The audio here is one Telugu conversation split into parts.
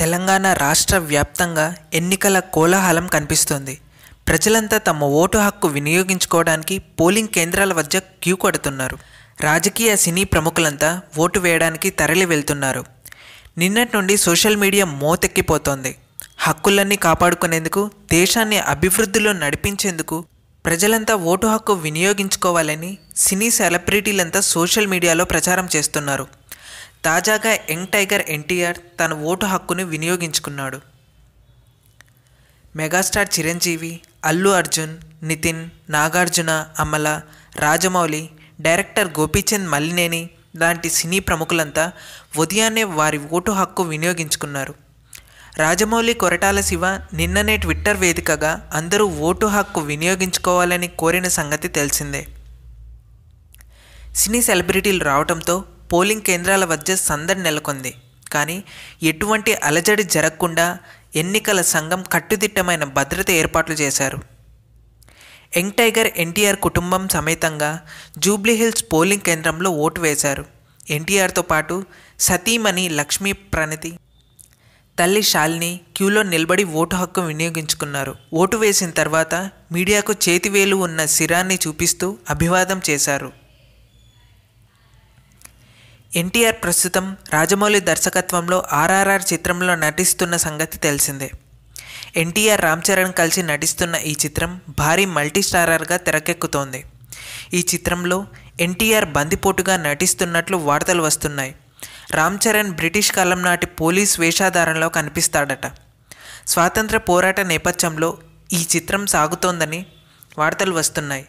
తెలంగాణ రాష్ట్ర వ్యాప్తంగా ఎన్నికల కోలాహలం కనిపిస్తోంది. ప్రజలంతా తమ ఓటు హక్కు వినియోగించుకోవడానికి పోలింగ్ కేంద్రాల వద్ద క్యూ కొడుతున్నారు. రాజకీయ సినీ ప్రముఖులంతా ఓటు వేయడానికి తరలి వెళ్తున్నారు. నిన్నటి నుండి సోషల్ మీడియా మోతెక్కిపోతోంది. హక్కులన్నీ కాపాడుకునేందుకు దేశాన్ని అభివృద్ధిలో నడిపించేందుకు ప్రజలంతా ఓటు హక్కు వినియోగించుకోవాలని సినీ సెలబ్రిటీలంతా సోషల్ మీడియాలో ప్రచారం చేస్తున్నారు. తాజాగా యంగ్ టైగర్ ఎన్టీఆర్ తన ఓటు హక్కును వినియోగించుకున్నాడు. మెగాస్టార్ చిరంజీవి అల్లు అర్జున్ నితిన్ నాగార్జున అమల రాజమౌళి డైరెక్టర్ గోపీచంద్ మల్లినేని లాంటి సినీ ప్రముఖులంతా ఉదయాన్నే వారి ఓటు హక్కు వినియోగించుకున్నారు. రాజమౌళి కొరటాల శివ నిన్ననే ట్విట్టర్ వేదికగా అందరూ ఓటు హక్కు వినియోగించుకోవాలని కోరిన సంగతి తెలిసిందే. సినీ సెలబ్రిటీలు రావడంతో పోలింగ్ కేంద్రాల వద్ద సందడి నెలకొంది. కానీ ఎటువంటి అలజడి జరగకుండా ఎన్నికల సంఘం కట్టుదిట్టమైన భద్రత ఏర్పాట్లు చేశారు. యంగ్ టైగర్ ఎన్టీఆర్ కుటుంబం సమేతంగా జూబ్లీహిల్స్ పోలింగ్ కేంద్రంలో ఓటు వేశారు. ఎన్టీఆర్తో పాటు సతీమణి లక్ష్మీ ప్రణతి తల్లి శాలిని క్యూలో నిలబడి ఓటు హక్కు వినియోగించుకున్నారు. ఓటు వేసిన తర్వాత మీడియాకు చేతివేలు ఉన్న శిరాన్ని చూపిస్తూ అభివాదం చేశారు. ఎన్టీఆర్ ప్రస్తుతం రాజమౌళి దర్శకత్వంలో ఆర్ఆర్ఆర్ చిత్రంలో నటిస్తున్న సంగతి తెలిసిందే. ఎన్టీఆర్ రామ్ చరణ్ కలిసి నటిస్తున్న ఈ చిత్రం భారీ మల్టీ స్టారర్గా తెరకెక్కుతోంది. ఈ చిత్రంలో ఎన్టీఆర్ బందిపోటుగా నటిస్తున్నట్లు వార్తలు వస్తున్నాయి. రామ్ చరణ్ బ్రిటిష్ కాలం నాటి పోలీస్ వేషాధారంలో కనిపిస్తాడట. స్వాతంత్ర పోరాట నేపథ్యంలో ఈ చిత్రం సాగుతోందని వార్తలు వస్తున్నాయి.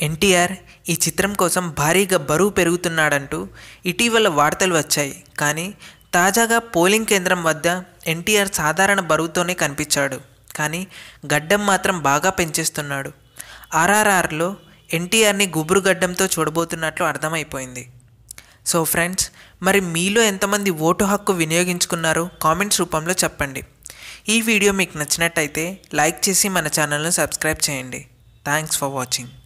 ఎన్టీఆర్ ఈ చిత్రం కోసం భారీగా బరువు పెరుగుతున్నాడంటూ ఇటీవల వార్తలు వచ్చాయి. కానీ తాజాగా పోలింగ్ కేంద్రం వద్ద ఎన్టీఆర్ సాధారణ బరువుతోనే కనిపించాడు. కానీ గడ్డం మాత్రం బాగా పెంచేస్తున్నాడు. ఆర్ఆర్ఆర్లో ఎన్టీఆర్ని గుబురు గడ్డంతో చూడబోతున్నట్లు అర్థమైపోయింది. సో ఫ్రెండ్స్ మరి మీలో ఎంతమంది ఓటు హక్కు వినియోగించుకున్నారో కామెంట్స్ రూపంలో చెప్పండి. ఈ వీడియో మీకు నచ్చినట్టయితే లైక్ చేసి మన ఛానల్ను సబ్స్క్రైబ్ చేయండి. Thanks for watching.